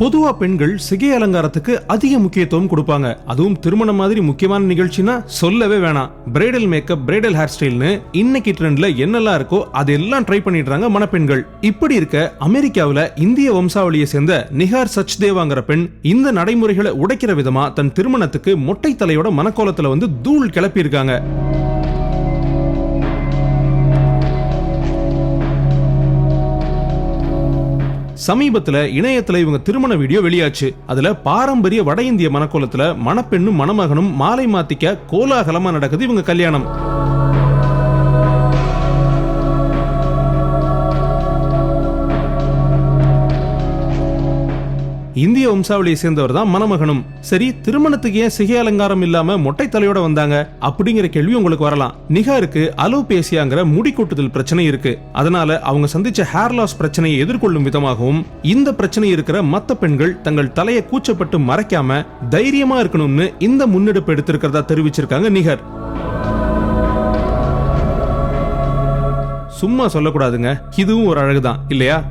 பொதுவா பெண்கள் சிகை அலங்காரத்துக்கு அதிக முக்கியத்துவம் கொடுப்பாங்க. அதுவும் திருமணம் மாதிரி முக்கியமான நிகழ்ச்சினா சொல்லவே வேணாம். பிரைடல் மேக்கப் பிரைடல் ஹேர் ஸ்டைல்னு இன்னைக்கு ட்ரெண்ட்ல என்னெல்லாம் இருக்கோ அதெல்லாம் ட்ரை பண்ணிடுறாங்க மணப்பெண்கள். இப்படி இருக்க அமெரிக்காவில் இந்திய வம்சாவளியை சேர்ந்த நிகார் சச்தேவாங்கிற பெண் இந்த நடைமுறைகளை உடைக்கிற விதமா தன் திருமணத்துக்கு மொட்டை தலையோட மனக்கோலத்துல வந்து தூள் கிளப்பியிருக்காங்க. சமீபத்துல இணையத்துல இவங்க திருமண வீடியோ வெளியாச்சு. அதுல பாரம்பரிய வட இந்திய மணக்கோலத்துல மணப்பெண்ணும் மணமகனும் மாலை மாத்திக்க கோலாகலமா நடக்குது இவங்க கல்யாணம். இந்திய வம்சாவளியை சேர்ந்தவர் தான் மணமகனும். சரி திருமணத்துக்கு ஏன் சிகை அலங்காரம் இல்லாம மொட்டை தலையோட வந்தாங்க? அப்படிங்கிற கேள்வி உங்களுக்கு வரலாம். நிகாருக்கு அலோபேசியாங்கிற முடி கொட்டுதல் பிரச்சனை இருக்கு. அதனால அவங்க சந்திச்ச ஹேர் லாஸ் பிரச்சனையை எதிர்கொள்ளும் விதமாகவும் இந்த பிரச்சனை இருக்கிற மத்த பெண்கள் தங்கள் தலையை கூச்சப்பட்டு மறைக்காம தைரியமா இருக்கணும்னு இந்த முன்னெடுப்பு எடுத்திருக்கிறதா தெரிவிச்சிருக்காங்க நிகர். சும்மா சொல்லக்கூடாதுங்க. இதுவும் ஒரு அழகுதான் இல்லையா?